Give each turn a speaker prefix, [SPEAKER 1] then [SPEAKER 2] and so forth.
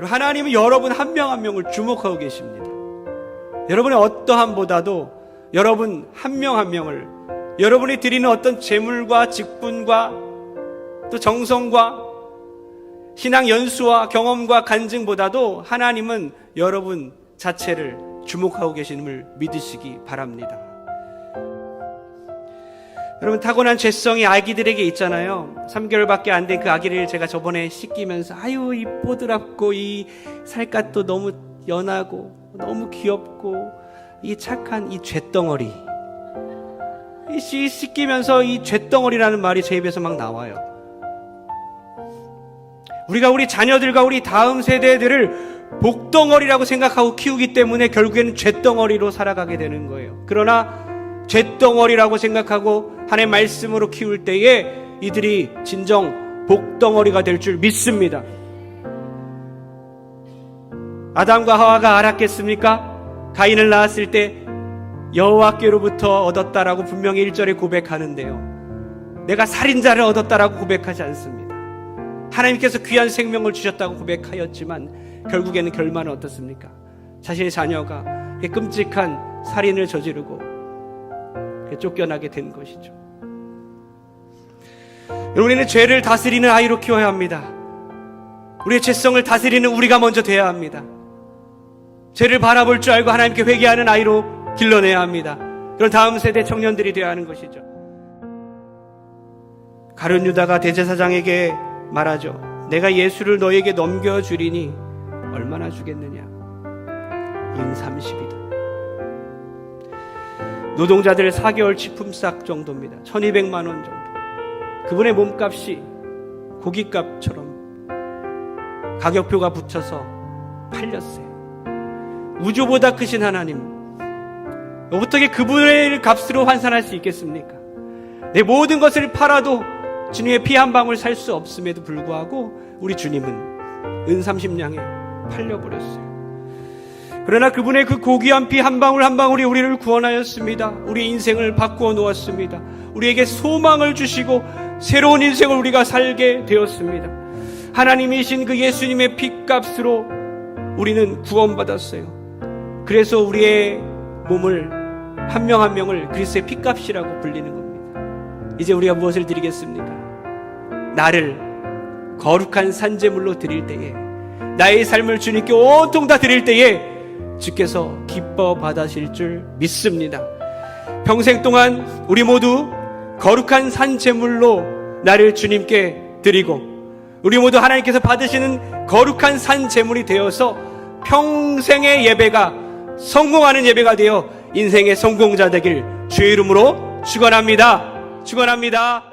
[SPEAKER 1] 하나님은 여러분 한명한 명을 주목하고 계십니다. 여러분의 어떠함보다도 여러분 한명한 명을 여러분이 드리는 어떤 재물과 직분과 또 정성과 신앙 연수와 경험과 간증보다도 하나님은 여러분 자체를 주목하고 계심을 믿으시기 바랍니다. 여러분 타고난 죄성이 아기들에게 있잖아요. 3개월밖에 안 된 그 아기를 제가 저번에 씻기면서 아유 이뻐드랍고 이 살갗도 너무 연하고 너무 귀엽고 이 착한 이 쇳덩어리 이 씻- 씻기면서 이 쇳덩어리라는 말이 제 입에서 막 나와요. 우리가 우리 자녀들과 우리 다음 세대들을 복덩어리라고 생각하고 키우기 때문에 결국에는 쇳덩어리로 살아가게 되는 거예요. 그러나 쇳덩어리라고 생각하고 하나님의 말씀으로 키울 때에 이들이 진정 복덩어리가 될 줄 믿습니다. 아담과 하와가 알았겠습니까? 가인을 낳았을 때 여호와께로부터 얻었다라고 분명히 1절에 고백하는데요. 내가 살인자를 얻었다라고 고백하지 않습니다. 하나님께서 귀한 생명을 주셨다고 고백하였지만 결국에는 결말은 어떻습니까? 자신의 자녀가 끔찍한 살인을 저지르고 쫓겨나게 된 것이죠. 우리는 죄를 다스리는 아이로 키워야 합니다. 우리의 죄성을 다스리는 우리가 먼저 돼야 합니다. 죄를 바라볼 줄 알고 하나님께 회개하는 아이로 길러내야 합니다. 그런 다음 세대 청년들이 되어야 하는 것이죠. 가룟 유다가 대제사장에게 말하죠. 내가 예수를 너에게 넘겨주리니 얼마나 주겠느냐? 은 30이다. 노동자들 4개월 취품싹 정도입니다. 1200만 원 정도. 그분의 몸값이 고깃값처럼 가격표가 붙여서 팔렸어요. 우주보다 크신 하나님. 어떻게 그분의 값으로 환산할 수 있겠습니까? 내 모든 것을 팔아도 주님의 피 한 방울 살 수 없음에도 불구하고 우리 주님은 은 30냥에 팔려버렸어요. 그러나 그분의 그 고귀한 피 한 방울 한 방울이 우리를 구원하였습니다. 우리 인생을 바꾸어 놓았습니다. 우리에게 소망을 주시고 새로운 인생을 우리가 살게 되었습니다. 하나님이신 그 예수님의 피값으로 우리는 구원받았어요. 그래서 우리의 몸을 한 명한 명을 그리스도의 피값이라고 불리는 겁니다. 이제 우리가 무엇을 드리겠습니까? 나를 거룩한 산재물로 드릴 때에 나의 삶을 주님께 온통 다 드릴 때에 주께서 기뻐 받으실 줄 믿습니다. 평생 동안 우리 모두 거룩한 산재물로 나를 주님께 드리고 우리 모두 하나님께서 받으시는 거룩한 산재물이 되어서 평생의 예배가 성공하는 예배가 되어 인생의 성공자 되길 주의 이름으로 축원합니다. 축원합니다.